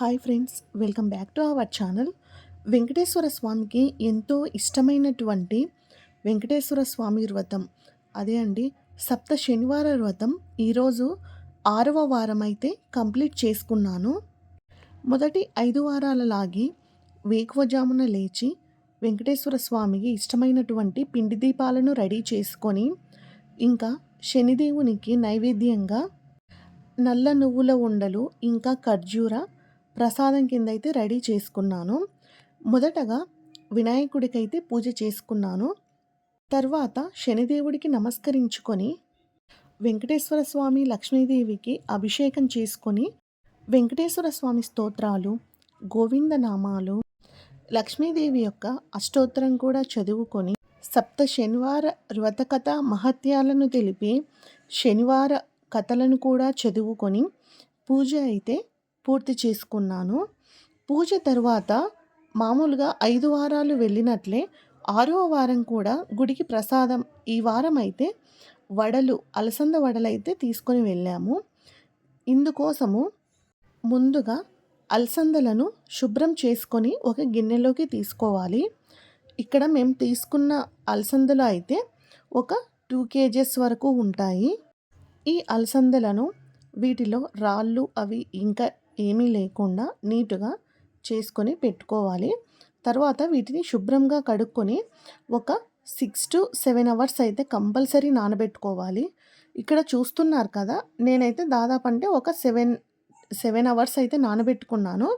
Hi friends welcome back to our channel. Venkateswara స్వామికి ఎంతో ఇష్టమైనటువంటి వెంకటేశ్వర స్వామి వ్రతం. అదే అండి సప్త శనివార వ్రతం. ఈరోజు ఆరవ వారం అయితే కంప్లీట్ చేసుకున్నాను. మొదటి ఐదు వారాల లాగి వేకువజామున లేచి వెంకటేశ్వర స్వామికి ఇష్టమైనటువంటి పిండి దీపాలను రెడీ చేసుకొని ఇంకా శనిదేవునికి నైవేద్యంగా నల్ల నువ్వుల ఉండలు ఇంకా ఖర్జూర ప్రసాదం కింద అయితే రెడీ చేసుకున్నాను. మొదటగా వినాయకుడికైతే పూజ చేసుకున్నాను. తర్వాత శనిదేవుడికి నమస్కరించుకొని వెంకటేశ్వర స్వామి లక్ష్మీదేవికి అభిషేకం చేసుకొని వెంకటేశ్వర స్వామి స్తోత్రాలు గోవింద నామాలు లక్ష్మీదేవి యొక్క అష్టోత్తరం కూడా చదువుకొని సప్త శనివార వ్రతకథ మహత్యాలను తెలిపి శనివార కథలను కూడా చదువుకొని పూజ అయితే పూర్తి చేసుకున్నాను. పూజ తర్వాత మామూలుగా ఐదు వారాలు వెళ్ళినట్లే ఆరవ వారం కూడా గుడికి ప్రసాదం ఈ వారం అయితే వడలు అలసంద వడలు అయితే తీసుకొని వెళ్ళాము. ఇందుకోసము ముందుగా అలసందలను శుభ్రం చేసుకొని ఒక గిన్నెలోకి తీసుకోవాలి. ఇక్కడ మేము తీసుకున్న అలసందలు అయితే ఒక టూ కేజెస్ వరకు ఉంటాయి. ఈ అలసందలను వీటిలో రాళ్ళు అవి ఇంకా ఏమీ లేకుండా నీట్గా చేసుకొని పెట్టుకోవాలి. తర్వాత వీటిని శుభ్రంగా కడుక్కొని ఒక సిక్స్ టు సెవెన్ అవర్స్ అయితే కంపల్సరీ నానబెట్టుకోవాలి. ఇక్కడ చూస్తున్నారు కదా నేనైతే దాదాపు అంటే ఒక సెవెన్ సెవెన్ అవర్స్ అయితే నానబెట్టుకున్నాను.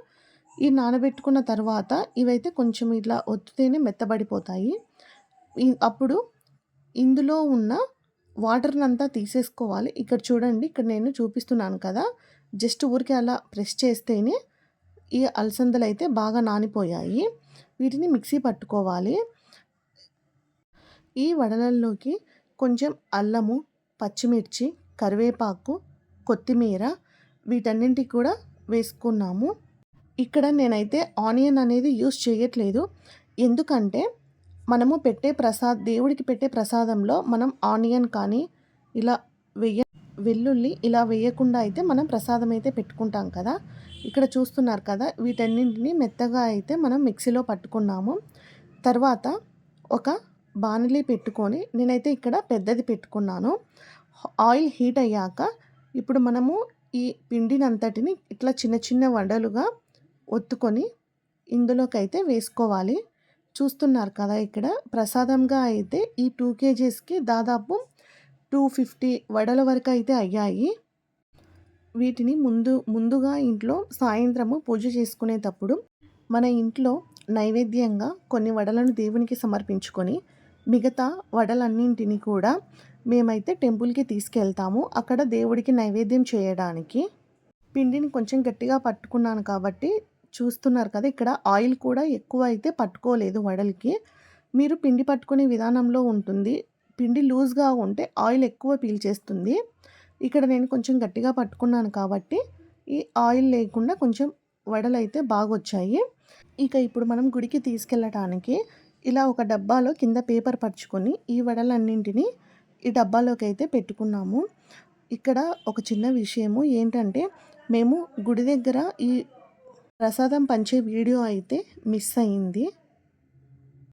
ఈ నానబెట్టుకున్న తర్వాత ఇవైతే కొంచెం ఇట్లా ఒత్తితేనే మెత్తబడిపోతాయి. అప్పుడు ఇందులో ఉన్న వాటర్నంతా తీసేసుకోవాలి. ఇక్కడ చూడండి ఇక్కడ నేను చూపిస్తున్నాను కదా జస్ట్ ఊరికే అలా ప్రెస్ చేస్తేనే ఈ అలసందలు అయితే బాగా నానిపోయాయి. వీటిని మిక్సీ పట్టుకోవాలి. ఈ వడలల్లోకి కొంచెం అల్లము పచ్చిమిర్చి కరివేపాకు కొత్తిమీర వీటన్నింటికి కూడా వేసుకున్నాము. ఇక్కడ నేనైతే ఆనియన్ అనేది యూస్ చేయట్లేదు. ఎందుకంటే మనము పెట్టే ప్రసాద్ దేవుడికి పెట్టే ప్రసాదంలో మనం ఆనియన్ కానీ ఇలా వెయ్య వెల్లుల్లి ఇలా వేయకుండా అయితే మనం ప్రసాదం అయితే పెట్టుకుంటాం కదా. ఇక్కడ చూస్తున్నారు కదా వీటన్నింటిని మెత్తగా అయితే మనం మిక్సీలో పట్టుకున్నాము. తర్వాత ఒక బాణలి పెట్టుకొని నేనైతే ఇక్కడ పెద్దది పెట్టుకున్నాను. ఆయిల్ హీట్ అయ్యాక ఇప్పుడు మనము ఈ పిండినంతటిని ఇట్లా చిన్న చిన్న వడలుగా ఒత్తుకొని ఇందులోకి అయితే వేసుకోవాలి. చూస్తున్నారు కదా ఇక్కడ ప్రసాదంగా అయితే ఈ టూ కేజీస్కి దాదాపు టూ ఫిఫ్టీ వడల వరకు అయితే అయ్యాయి. వీటిని ముందు ముందుగా ఇంట్లో సాయంత్రము పూజ చేసుకునేటప్పుడు మన ఇంట్లో నైవేద్యంగా కొన్ని వడలను దేవునికి సమర్పించుకొని మిగతా వడలన్నింటినీ కూడా మేమైతే టెంపుల్కి తీసుకెళ్తాము. అక్కడ దేవుడికి నైవేద్యం చేయడానికి. పిండిని కొంచెం గట్టిగా పట్టుకున్నాను కాబట్టి చూస్తున్నారు కదా ఇక్కడ ఆయిల్ కూడా ఎక్కువ అయితే పట్టుకోలేదు వడలకి. మీరు పిండి పట్టుకునే విధానంలో ఉంటుంది. పిండి లూజ్గా ఉంటే ఆయిల్ ఎక్కువ పీల్చేస్తుంది. ఇక్కడ నేను కొంచెం గట్టిగా పట్టుకున్నాను కాబట్టి ఈ ఆయిల్ లేకుండా కొంచెం వడలు అయితే బాగా వచ్చాయి ఇక ఇప్పుడు మనం గుడికి తీసుకెళ్ళటానికి ఇలా ఒక డబ్బాలో కింద పేపర్ పరుచుకొని ఈ వడలన్నింటినీ ఈ డబ్బాలోకి అయితే పెట్టుకున్నాము. ఇక్కడ ఒక చిన్న విషయము ఏంటంటే మేము గుడి దగ్గర ఈ ప్రసాదం పంచే వీడియో అయితే మిస్ అయింది.